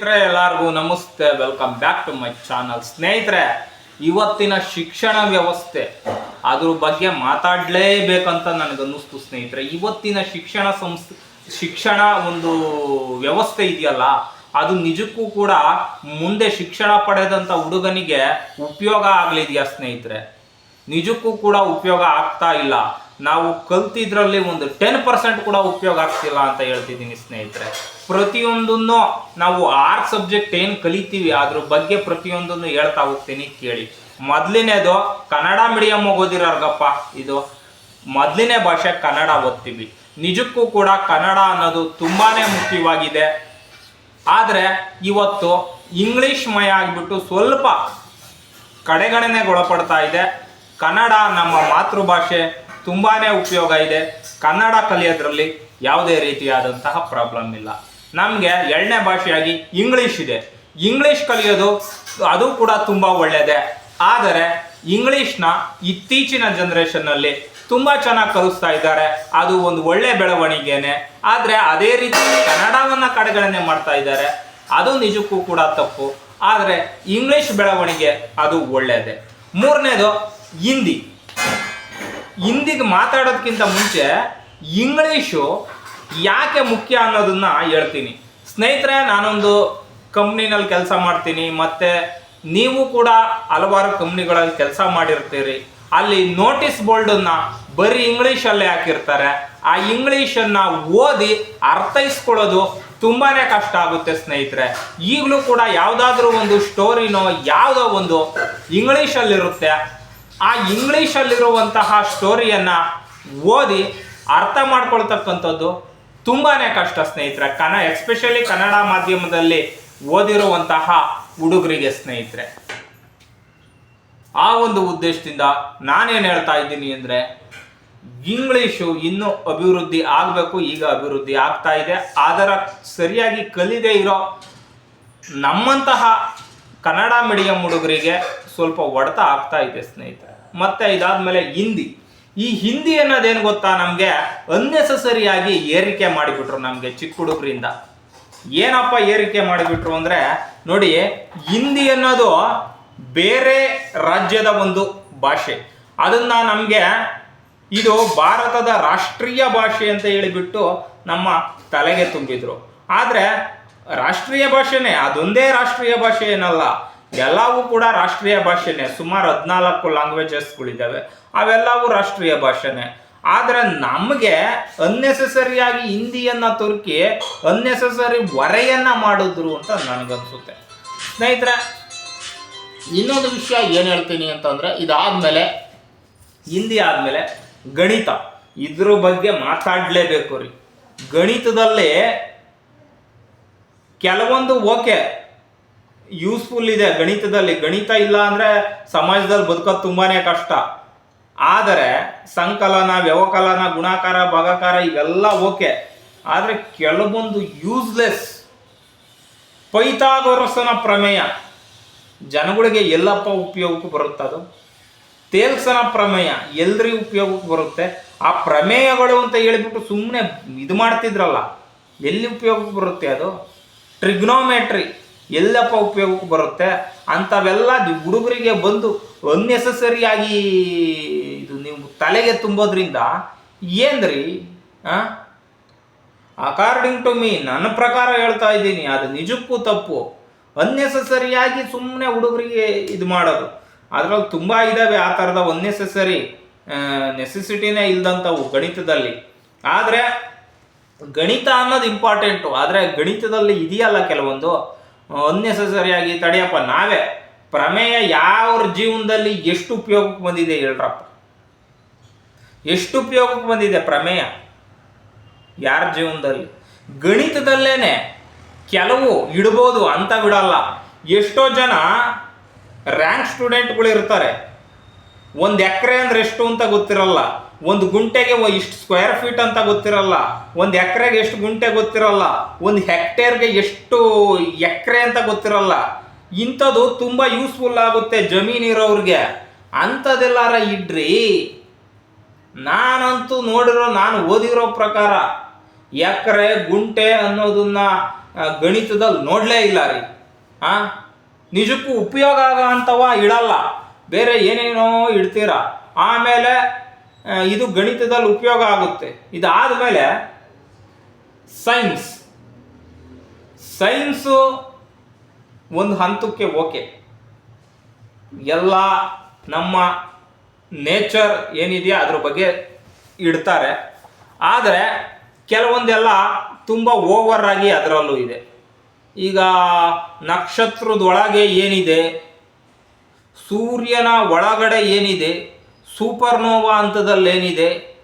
ಸ್ನೇಹಿತರೆ, ಎಲ್ಲರಿಗೂ ನಮಸ್ತೆ. Welcome back to my channel ಸ್ನೇಹಿತರೆ, ಇವತ್ತಿನ ಶಿಕ್ಷಣ ವ್ಯವಸ್ಥೆ ಅದ್ರ ಬಗ್ಗೆ ಮಾತಾಡಲೇಬೇಕಂತ ನನಗನ್ನಿಸ್ತು ಸ್ನೇಹಿತರೆ. ಇವತ್ತಿನ ಶಿಕ್ಷಣ ಸಂಸ್ಥೆ ಶಿಕ್ಷಣ ಒಂದು ವ್ಯವಸ್ಥೆ ಇದೆಯಲ್ಲ, ಅದು ನಿಜಕ್ಕೂ ಕೂಡ ಮುಂದೆ ಶಿಕ್ಷಣ ಪಡೆದಂಥ ಹುಡುಗನಿಗೆ ಉಪಯೋಗ ಆಗಲಿದೆಯಾ ಸ್ನೇಹಿತರೆ? ನಿಜಕ್ಕೂ ಕೂಡ ಉಪಯೋಗ ಆಗ್ತಾ ಇಲ್ಲ. ನಾವು ಕಲ್ತಿದ್ರಲ್ಲಿ ಒಂದು ಟೆನ್ ಪರ್ಸೆಂಟ್ ಕೂಡ ಉಪಯೋಗ ಆಗ್ತಿಲ್ಲ ಅಂತ ಹೇಳ್ತಿದ್ದೀನಿ ಸ್ನೇಹಿತರೆ. ಪ್ರತಿಯೊಂದನ್ನು ನಾವು ಆರ್ ಸಬ್ಜೆಕ್ಟ್ ಏನು ಕಲಿತೀವಿ ಅದ್ರ ಬಗ್ಗೆ ಪ್ರತಿಯೊಂದನ್ನು ಹೇಳ್ತಾ ಹೋಗ್ತೀನಿ ಕೇಳಿ. ಮೊದಲನೇದು ಕನ್ನಡ ಮೀಡಿಯಮ್ ಓದಿರೋರ್ಗಪ್ಪ, ಇದು ಮೊದಲನೇ ಭಾಷೆ ಕನ್ನಡ ಓದ್ತೀವಿ. ನಿಜಕ್ಕೂ ಕೂಡ ಕನ್ನಡ ಅನ್ನೋದು ತುಂಬಾ ಮುಖ್ಯವಾಗಿದೆ. ಆದರೆ ಇವತ್ತು ಇಂಗ್ಲೀಷ್ ಮಯ ಆಗಿಬಿಟ್ಟು ಸ್ವಲ್ಪ ಕಡೆಗಣನೆಗೊಳಪಡ್ತಾ ಇದೆ. ಕನ್ನಡ ನಮ್ಮ ಮಾತೃಭಾಷೆ ತುಂಬಾನೇ ಉಪಯೋಗ ಇದೆ. ಕನ್ನಡ ಕಲಿಯೋದ್ರಲ್ಲಿ ಯಾವುದೇ ರೀತಿಯಾದಂತಹ ಪ್ರಾಬ್ಲಮ್ ಇಲ್ಲ. ನಮಗೆ ಎರಡನೇ ಭಾಷೆಯಾಗಿ ಇಂಗ್ಲಿಷ್ ಇದೆ. ಇಂಗ್ಲಿಷ್ ಕಲಿಯೋದು ಅದು ಕೂಡ ತುಂಬ ಒಳ್ಳೆಯದೇ ಆದರೆ ಇಂಗ್ಲಿಷ್ನ ಇತ್ತೀಚಿನ ಜನ್ರೇಷನ್ನಲ್ಲಿ ತುಂಬ ಚೆನ್ನಾಗಿ ಕಲಿಸ್ತಾ ಇದ್ದಾರೆ. ಅದು ಒಂದು ಒಳ್ಳೆ ಬೆಳವಣಿಗೆನೆ. ಆದರೆ ಅದೇ ರೀತಿ ಕನ್ನಡವನ್ನು ಕಡೆಗಣನೆ ಮಾಡ್ತಾ ಇದ್ದಾರೆ. ಅದು ನಿಜಕ್ಕೂ ಕೂಡ ತಪ್ಪು. ಆದರೆ ಇಂಗ್ಲಿಷ್ ಬೆಳವಣಿಗೆ ಅದು ಒಳ್ಳೆಯದೇ ಮೂರನೇದು ಹಿಂದಿ. ಹಿಂದಿಗೆ ಮಾತಾಡೋದಕ್ಕಿಂತ ಮುಂಚೆ ಇಂಗ್ಲೀಷು ಯಾಕೆ ಮುಖ್ಯ ಅನ್ನೋದನ್ನ ಹೇಳ್ತೀನಿ. ಸ್ನೇಹಿತರೆ, ನಾನೊಂದು ಕಂಪ್ನಿನಲ್ಲಿ ಕೆಲಸ ಮಾಡ್ತೀನಿ, ಮತ್ತು ನೀವು ಕೂಡ ಹಲವಾರು ಕಂಪ್ನಿಗಳಲ್ಲಿ ಕೆಲಸ ಮಾಡಿರ್ತೀರಿ. ಅಲ್ಲಿ ನೋಟಿಸ್ ಬೋರ್ಡನ್ನ ಬರೀ ಇಂಗ್ಲೀಷಲ್ಲೇ ಹಾಕಿರ್ತಾರೆ. ಆ ಇಂಗ್ಲೀಷನ್ನು ಓದಿ ಅರ್ಥೈಸ್ಕೊಳ್ಳೋದು ತುಂಬಾನೇ ಕಷ್ಟ ಆಗುತ್ತೆ ಸ್ನೇಹಿತರೆ. ಈಗಲೂ ಕೂಡ ಯಾವುದಾದ್ರೂ ಒಂದು ಸ್ಟೋರಿನೋ ಯಾವುದೋ ಒಂದು ಇಂಗ್ಲೀಷಲ್ಲಿರುತ್ತೆ. ಆ ಇಂಗ್ಲೀಷಲ್ಲಿರುವಂತಹ ಸ್ಟೋರಿಯನ್ನು ಓದಿ ಅರ್ಥ ಮಾಡ್ಕೊಳ್ತಕ್ಕಂಥದ್ದು ತುಂಬಾ ಕಷ್ಟ, ಸ್ನೇಹಿತರೆ. ಕನ ಎಸ್ಪೆಷಲಿ ಕನ್ನಡ ಮಾಧ್ಯಮದಲ್ಲಿ ಓದಿರುವಂತಹ ಹುಡುಗರಿಗೆ, ಸ್ನೇಹಿತರೆ. ಆ ಒಂದು ಉದ್ದೇಶದಿಂದ ನಾನೇನು ಹೇಳ್ತಾ ಇದ್ದೀನಿ ಅಂದರೆ, ಇಂಗ್ಲೀಷು ಇನ್ನೂ ಅಭಿವೃದ್ಧಿ ಆಗಬೇಕು, ಈಗ ಅಭಿವೃದ್ಧಿ ಆಗ್ತಾ ಇದೆ. ಅದರ ಸರಿಯಾಗಿ ಕಲಿದೇ ಇರೋ ನಮ್ಮಂತಹ ಕನ್ನಡ ಮೀಡಿಯಂ ಹುಡುಗರಿಗೆ ಸ್ವಲ್ಪ ಒಡೆತ ಆಗ್ತಾ ಇದೆ, ಸ್ನೇಹಿತರೆ. ಮತ್ತೆ ಇದಾದ್ಮೇಲೆ ಹಿಂದಿ. ಈ ಹಿಂದಿ ಅನ್ನೋದೇನು ಗೊತ್ತಾ ನಮಗೆ? ಅನ್ನೆಸಸರಿಯಾಗಿ ಏರಿಕೆ ಮಾಡಿಬಿಟ್ರು ನಮಗೆ ಚಿಕ್ಕ ಹುಡುಗರಿಂದ. ಏನಪ್ಪ ಏರಿಕೆ ಮಾಡಿಬಿಟ್ರು ಅಂದರೆ, ನೋಡಿ, ಹಿಂದಿ ಅನ್ನೋದು ಬೇರೆ ರಾಜ್ಯದ ಒಂದು ಭಾಷೆ. ಅದನ್ನ ನಮಗೆ ಇದು ಭಾರತದ ರಾಷ್ಟ್ರೀಯ ಭಾಷೆ ಅಂತ ಹೇಳಿಬಿಟ್ಟು ನಮ್ಮ ತಲೆಗೆ ತುಂಬಿದ್ರು. ಆದರೆ, ರಾಷ್ಟ್ರೀಯ ಭಾಷೆನೇ ಅದೊಂದೇ ರಾಷ್ಟ್ರೀಯ ಭಾಷೆ ಏನಲ್ಲ ಎಲ್ಲವೂ ಕೂಡ ರಾಷ್ಟ್ರೀಯ ಭಾಷೆನೇ. ಸುಮಾರು ಹದಿನಾಲ್ಕು ಲ್ಯಾಂಗ್ವೇಜಸ್ಗಳಿದ್ದಾವೆ ಅವೆಲ್ಲವೂ ರಾಷ್ಟ್ರೀಯ ಭಾಷೆನೇ. ಆದರೆ ನಮಗೆ ಅನ್ನೆಸೆಸರಿಯಾಗಿ ಹಿಂದಿಯನ್ನು ತುರುಕಿ ಅನ್ನೆಸೆಸರಿ ಹೊರೆಯನ್ನು ಮಾಡಿದ್ರು ಅಂತ ನನಗನ್ಸುತ್ತೆ. ಸ್ನೇಹಿತರೆ, ಇನ್ನೊಂದು ವಿಷಯ ಏನು ಹೇಳ್ತೀನಿ ಅಂತಂದರೆ, ಇದಾದಮೇಲೆ, ಹಿಂದಿ ಆದಮೇಲೆ ಗಣಿತ. ಇದ್ರ ಬಗ್ಗೆ ಮಾತಾಡಲೇಬೇಕು ರೀ. ಗಣಿತದಲ್ಲಿ ಕೆಲವೊಂದು ಓಕೆ ಯೂಸ್ಫುಲ್ ಇದೆ ಗಣಿತದಲ್ಲಿ. ಗಣಿತ ಇಲ್ಲ ಅಂದರೆ ಸಮಾಜದಲ್ಲಿ ಬದುಕೋದು ತುಂಬಾನೇ ಕಷ್ಟ. ಆದರೆ ಸಂಕಲನ, ವ್ಯವಕಲನ, ಗುಣಾಕಾರ, ಭಾಗಾಕಾರ ಇವೆಲ್ಲ ಓಕೆ. ಆದರೆ ಕೆಲವೊಂದು ಯೂಸ್ಲೆಸ್ ಪೈತಾಗೊರಸನ ಪ್ರಮೇಯ. ಜನಗಳಿಗೆ ಎಲ್ಲಪ್ಪ ಉಪಯೋಗಕ್ಕೆ ಬರುತ್ತೆ ಅದು? ತೇಲ್ಸನ ಪ್ರಮೇಯ ಎಲ್ಲರಿಗೂ ಉಪಯೋಗಕ್ಕೆ ಬರುತ್ತೆ. ಆ ಪ್ರಮೇಯಗಳು ಅಂತ ಹೇಳಿಬಿಟ್ಟು ಸುಮ್ಮನೆ ಇದು ಮಾಡ್ತಿದ್ರಲ್ಲ, ಎಲ್ಲಿ ಉಪಯೋಗಕ್ಕೆ ಬರುತ್ತೆ ಅದು? ಟ್ರಿಗ್ನೋಮೆಟ್ರಿ. ಎಲ್ಲಪ್ಪ ಉಪಯೋಗಕ್ಕೆ ಬರುತ್ತೆ. ಅಂಥವೆಲ್ಲ ಹುಡುಗರಿಗೆ ಬಂದು ಅನ್ನೆಸಸರಿಯಾಗಿ ಇದು ನೀವು ತಲೆಗೆ ತುಂಬೋದ್ರಿಂದ ಏನ್ರಿ? ಅಕಾರ್ಡಿಂಗ್ ಟು ಮೀ ನನ್ನ ಪ್ರಕಾರ ಹೇಳ್ತಾ ಇದ್ದೀನಿ, ಅದು ನಿಜಕ್ಕೂ ತಪ್ಪು. ಅನ್ನೆಸಸರಿಯಾಗಿ ಸುಮ್ಮನೆ ಹುಡುಗರಿಗೆ ಇದು ಮಾಡೋದು. ಅದರಲ್ಲಿ ತುಂಬ ಇದ್ದಾವೆ ಆ ಥರದ ಅನ್ನೆಸರಿ ನೆಸೆಸಿಟಿನೇ ಇಲ್ದಂಥವು ಗಣಿತದಲ್ಲಿ. ಆದರೆ ಗಣಿತ ಅನ್ನೋದು ಇಂಪಾರ್ಟೆಂಟು ಆದರೆ ಗಣಿತದಲ್ಲಿ ಇದೆಯಲ್ಲ ಕೆಲವೊಂದು. ಅನ್ನೆಸಸರಿಯಾಗಿ ತಡೆಯಪ್ಪ, ನಾವೇ. ಪ್ರಮೇಯ ಯಾವ್ರ ಜೀವನದಲ್ಲಿ ಎಷ್ಟು ಉಪಯೋಗಕ್ಕೆ ಬಂದಿದೆ ಹೇಳ್ರಪ್ಪ. ಎಷ್ಟು ಉಪಯೋಗಕ್ಕೆ ಬಂದಿದೆ ಪ್ರಮೇಯ? ಯಾರ ಜೀವನದಲ್ಲಿ? ಗಣಿತದಲ್ಲೇನೆ ಕೆಲವು ಇಡ್ಬೋದು ಅಂತ ಬಿಡಲ್ಲ. ಎಷ್ಟೋ ಜನ ರ್ಯಾಂಕ್ ಸ್ಟೂಡೆಂಟ್ಗಳು ಇರ್ತಾರೆ ಒಂದು ಎಕರೆ ಅಂದ್ರೆ ಎಷ್ಟು ಅಂತ ಗೊತ್ತಿರಲ್ಲ. ಒಂದು ಗುಂಟೆಗೆ ಇಷ್ಟು ಸ್ಕ್ವೇರ್ ಫೀಟ್ ಅಂತ ಗೊತ್ತಿರಲ್ಲ. ಒಂದು ಎಕರೆಗೆ ಎಷ್ಟು ಗುಂಟೆ ಗೊತ್ತಿರಲ್ಲ. ಒಂದು ಹೆಕ್ಟೇರ್ಗೆ ಎಷ್ಟು ಎಕರೆ ಅಂತ ಗೊತ್ತಿರಲ್ಲ. ಇಂಥದ್ದು ತುಂಬ ಯೂಸ್ಫುಲ್ ಆಗುತ್ತೆ ಜಮೀನಿರೋರಿಗೆ ಅಂಥದ್ದೆಲ್ಲಾರ ಇಡ್ರಿ. ನಾನಂತೂ ನೋಡಿರೋ, ನಾನು ಓದಿರೋ ಪ್ರಕಾರ ಎಕರೆ, ಗುಂಟೆ ಅನ್ನೋದನ್ನ ಗಣಿತದಲ್ಲಿ ನೋಡಲೇ ಇಲ್ಲ ರೀ. ಆ? ನಿಜಕ್ಕೂ ಉಪಯೋಗ ಆಗೋ ಅಂಥವ ಇಡಲ್ಲ. ಬೇರೆ ಏನೇನೋ ಇಡ್ತೀರ. ಆಮೇಲೆ ಇದು ಗಣಿತದಲ್ಲಿ ಉಪಯೋಗ ಆಗುತ್ತೆ. ಇದಾದ ಮೇಲೆ ಸೈನ್ಸ್ ಸೈನ್ಸು ಒಂದು ಹಂತಕ್ಕೆ ಓಕೆ ಎಲ್ಲ ನಮ್ಮ ನೇಚರ್ ಏನಿದೆಯಾ ಅದ್ರ ಬಗ್ಗೆ ಇಡ್ತಾರೆ. ಆದರೆ ಕೆಲವೊಂದೆಲ್ಲ ತುಂಬ ಓವರ್ ಆಗಿ ಅದರಲ್ಲೂ ಇದೆ. ಈಗ ನಕ್ಷತ್ರದೊಳಗೆ ಏನಿದೆ? ಸೂರ್ಯನ ಒಳಗಡೆ ಏನಿದೆ? ಸೂಪರ್ನೋವಾ ಹಂತದಲ್ಲೇನಿದೆ?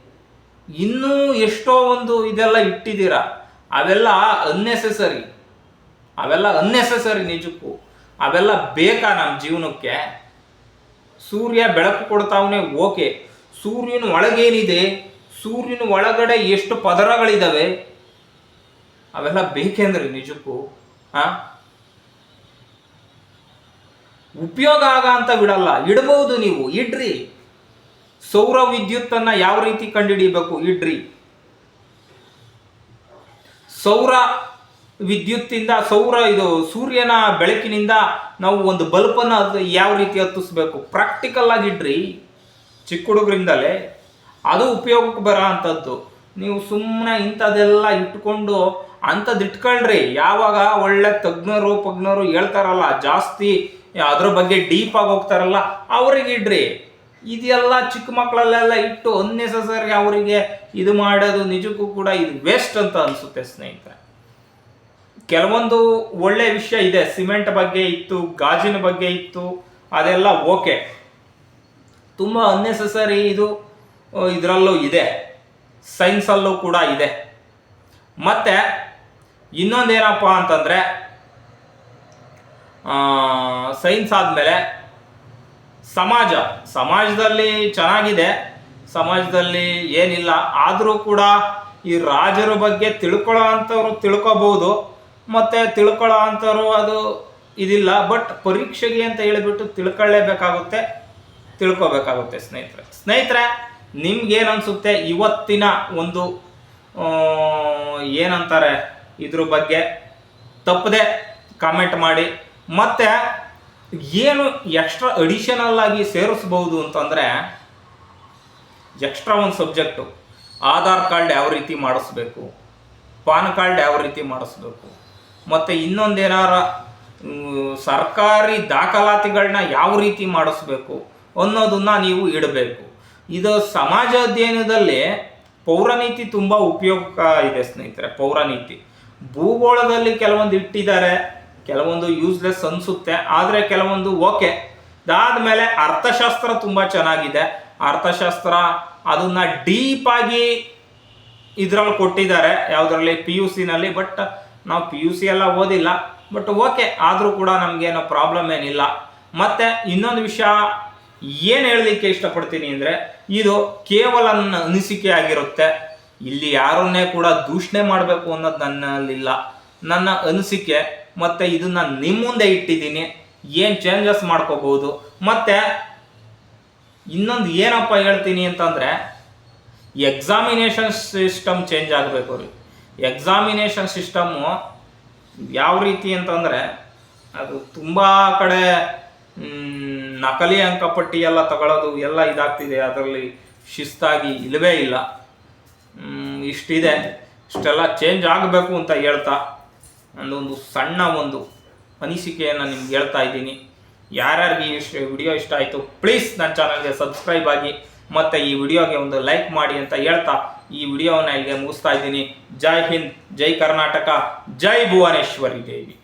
ಇನ್ನೂ ಎಷ್ಟೋ ಒಂದು ಇದೆಲ್ಲ ಇಟ್ಟಿದ್ದೀರಾ? ಅವೆಲ್ಲ ಅನ್ನೆಸೆಸರಿ ಅವೆಲ್ಲ ಅನ್ನೆಸೆಸರಿ ನಿಜಕ್ಕೂ. ಅವೆಲ್ಲ ಬೇಕಾ ನಮ್ಮ ಜೀವನಕ್ಕೆ? ಸೂರ್ಯ ಬೆಳಕು ಕೊಡ್ತಾವನೆ, ಓಕೆ. ಸೂರ್ಯನ ಒಳಗೇನಿದೆ? ಸೂರ್ಯನ ಒಳಗಡೆ ಎಷ್ಟು ಪದರಗಳಿದ್ದಾವೆ ಅವೆಲ್ಲ ಬೇಕೇಂದ್ರಿ ನಿಜಕ್ಕೂ ಹಾ ಉಪಯೋಗ ಆಗ ಅಂತ ಬಿಡಲ್ಲ. ಇಡಬಹುದು ನೀವು, ಇಡ್ರಿ. ಸೌರ ವಿದ್ಯುತ್ತನ್ನು ಯಾವ ರೀತಿ ಕಂಡುಹಿಡಿಯಬೇಕು? ಇಡ್ರಿ. ಸೌರ ವಿದ್ಯುತ್ತಿಂದ, ಸೌರ ಇದು ಸೂರ್ಯನ ಬೆಳಕಿನಿಂದ ನಾವು ಒಂದು ಬಲ್ಬನ್ನು ಅದು ಯಾವ ರೀತಿ ಹತ್ತಿಸ್ಬೇಕು? ಪ್ರಾಕ್ಟಿಕಲ್ ಆಗಿಡ್ರಿ ಚಿಕ್ಕ ಹುಡುಗರಿಂದಲೇ. ಅದು ಉಪಯೋಗಕ್ಕೆ ಬರೋ ಅಂಥದ್ದು ನೀವು ಸುಮ್ಮನೆ ಇಂಥದ್ದೆಲ್ಲ ಇಟ್ಕೊಂಡು ಅಂಥದ್ದು ಇಟ್ಕೊಳ್ರಿ. ಯಾವಾಗ ಒಳ್ಳೆ ತಜ್ಞರು ಪಜ್ಞರು ಹೇಳ್ತಾರಲ್ಲ, ಜಾಸ್ತಿ ಅದ್ರ ಬಗ್ಗೆ ಡೀಪ್ ಆಗಿ ಹೋಗ್ತಾರಲ್ಲ, ಅವ್ರಿಗೆ ಇಡ್ರಿ. ಇದೆಲ್ಲ ಚಿಕ್ಕ ಮಕ್ಕಳಲ್ಲೆಲ್ಲ ಇಟ್ಟು ಅನ್ನೆಸರಿ ಅವರಿಗೆ ಇದು ಮಾಡೋದು ನಿಜಕ್ಕೂ ಕೂಡ ಇದು ವೇಸ್ಟ್ ಅಂತ ಅನಿಸುತ್ತೆ ಸ್ನೇಹಿತರೆ. ಕೆಲವೊಂದು ಒಳ್ಳೆ ವಿಷಯ ಇದೆ. ಸಿಮೆಂಟ್ ಬಗ್ಗೆ ಇತ್ತು, ಗಾಜಿನ ಬಗ್ಗೆ ಇತ್ತು, ಅದೆಲ್ಲ ಓಕೆ ತುಂಬ ಅನ್ನೆಸರಿ ಇದು ಇದರಲ್ಲೂ ಇದೆ. ಸೈನ್ಸಲ್ಲೂ ಕೂಡ ಇದೆ. ಮತ್ತೆ ಇನ್ನೊಂದೇನಪ್ಪ ಅಂತಂದರೆ ಸೈನ್ಸ್ ಆದಮೇಲೆ ಸಮಾಜ, ಸಮಾಜದಲ್ಲಿ ಚೆನ್ನಾಗಿದೆ, ಸಮಾಜದಲ್ಲಿ ಏನಿಲ್ಲ, ಆದರೂ ಕೂಡ ಈ ರಾಜರ ಬಗ್ಗೆ ತಿಳ್ಕೊಳ್ಳೋ ಅಂಥವ್ರು ತಿಳ್ಕೊಬೋದು, ಮತ್ತು ತಿಳ್ಕೊಳ್ಳೋ ಅಂಥವ್ರು ಅದು ಇದಿಲ್ಲ, ಬಟ್ ಪರೀಕ್ಷೆಗೆ ಅಂತ ಹೇಳಿಬಿಟ್ಟು ತಿಳ್ಕೊಳ್ಳೇಬೇಕಾಗುತ್ತೆ, ತಿಳ್ಕೊಬೇಕಾಗುತ್ತೆ ಸ್ನೇಹಿತರೆ. ಸ್ನೇಹಿತರೆ ನಿಮ್ಗೇನು ಅನಿಸುತ್ತೆ ಇವತ್ತಿನ ಒಂದು ಏನಂತಾರೆ ಇದ್ರ ಬಗ್ಗೆ? ತಪ್ಪದೆ ಕಾಮೆಂಟ್ ಮಾಡಿ. ಮತ್ತು ಏನು ಎಕ್ಸ್ಟ್ರಾ ಅಡಿಷನಲ್ ಆಗಿ ಸೇರಿಸ್ಬೋದು ಅಂತಂದರೆ ಎಕ್ಸ್ಟ್ರಾ ಒಂದು ಸಬ್ಜೆಕ್ಟು ಆಧಾರ್ ಕಾರ್ಡ್ ಯಾವ ರೀತಿ ಮಾಡಿಸ್ಬೇಕು, ಪಾನ್ ಕಾರ್ಡ್ ಯಾವ ರೀತಿ ಮಾಡಿಸ್ಬೇಕು, ಮತ್ತು ಇನ್ನೊಂದೇನಾರ ಸರ್ಕಾರಿ ದಾಖಲಾತಿಗಳನ್ನ ಯಾವ ರೀತಿ ಮಾಡಿಸ್ಬೇಕು ಅನ್ನೋದನ್ನ ನೀವು ಇಡಬೇಕು. ಇದು ಸಮಾಜ ಅಧ್ಯಯನದಲ್ಲಿ ಪೌರನೀತಿ ತುಂಬ ಉಪಯೋಗ ಇದೆ ಸ್ನೇಹಿತರೆ, ಪೌರನೀತಿ. ಭೂಗೋಳದಲ್ಲಿ ಕೆಲವೊಂದು ಇಟ್ಟಿದ್ದಾರೆ. ಕೆಲವೊಂದು ಯೂಸ್ಲೆಸ್ ಅನಿಸುತ್ತೆ, ಆದರೆ ಕೆಲವೊಂದು ಓಕೆ ಅದಾದಮೇಲೆ ಅರ್ಥಶಾಸ್ತ್ರ ತುಂಬ ಚೆನ್ನಾಗಿದೆ. ಅರ್ಥಶಾಸ್ತ್ರ ಅದನ್ನ ಡೀಪ್ ಇದರಲ್ಲಿ ಇದ್ರಲ್ಲಿ ಕೊಟ್ಟಿದ್ದಾರೆ, ಯಾವುದರಲ್ಲಿ ಪಿ ಯು ಸಿನಲ್ಲಿ ಬಟ್ ನಾವು ಪಿ ಯು ಸಿ ಎಲ್ಲ ಓದಿಲ್ಲ. ಬಟ್ ಓಕೆ ಆದರೂ ಕೂಡ ನಮಗೇನು ಪ್ರಾಬ್ಲಮ್ ಏನಿಲ್ಲ. ಮತ್ತು ಇನ್ನೊಂದು ವಿಷಯ, ಏನು ಹೇಳಲಿಕ್ಕೆ ಇಷ್ಟಪಡ್ತೀನಿ ಅಂದರೆ, ಇದು ಕೇವಲ ನನ್ನ ಅನಿಸಿಕೆ ಆಗಿರುತ್ತೆ. ಇಲ್ಲಿ ಯಾರನ್ನೇ ಕೂಡ ದೂಷಣೆ ಮಾಡಬೇಕು ಅನ್ನೋದು ನನ್ನಲ್ಲಿಲ್ಲ. ನನ್ನ ಅನಿಸಿಕೆ ಮತ್ತು ಇದನ್ನ ನಿಮ್ಮ ಮುಂದೆ ಇಟ್ಟಿದ್ದೀನಿ. ಏನು ಚೇಂಜಸ್ ಮಾಡ್ಕೋಬಹುದು? ಮತ್ತು ಇನ್ನೊಂದು ಏನಪ್ಪ ಹೇಳ್ತೀನಿ ಅಂತಂದರೆ ಎಕ್ಸಾಮಿನೇಷನ್ ಸಿಸ್ಟಮ್ ಚೇಂಜ್ ಆಗಬೇಕು ರೀ ಎಕ್ಸಾಮಿನೇಷನ್ ಸಿಸ್ಟಮ್ಮು ಯಾವ ರೀತಿ ಅಂತಂದರೆ, ಅದು ತುಂಬ ಕಡೆ ನಕಲಿ ಅಂಕಪಟ್ಟಿ ಎಲ್ಲ ತಗೊಳ್ಳೋದು ಎಲ್ಲ ಇದಾಗ್ತಿದೆ. ಅದರಲ್ಲಿ ಶಿಸ್ತಾಗಿ ಇಲ್ಲವೇ ಇಲ್ಲ. ಇಷ್ಟಿದೆ. ಇಷ್ಟೆಲ್ಲ ಚೇಂಜ್ ಆಗಬೇಕು ಅಂತ ಹೇಳ್ತಾ ನಂದೊಂದು ಸಣ್ಣ ಒಂದು ಅನಿಸಿಕೆಯನ್ನು ನಿಮ್ಗೆ ಹೇಳ್ತಾ ಇದ್ದೀನಿ. ಯಾರ್ಯಾರಿಗೆ ಇಷ್ಟ ವಿಡಿಯೋ ಇಷ್ಟ ಆಯಿತು ಪ್ಲೀಸ್ ನನ್ನ ಚಾನಲ್ಗೆ ಸಬ್ಸ್ಕ್ರೈಬ್ ಆಗಿ, ಮತ್ತು ಈ ವಿಡಿಯೋಗೆ ಒಂದು ಲೈಕ್ ಮಾಡಿ ಅಂತ ಹೇಳ್ತಾ ಈ ವಿಡಿಯೋವನ್ನು ಇಲ್ಲಿಗೆ ಮುಗಿಸ್ತಾ ಇದ್ದೀನಿ. ಜೈ ಹಿಂದ್, ಜೈ ಕರ್ನಾಟಕ, ಜೈ ಭುವನೇಶ್ವರಿ ದೇವಿ.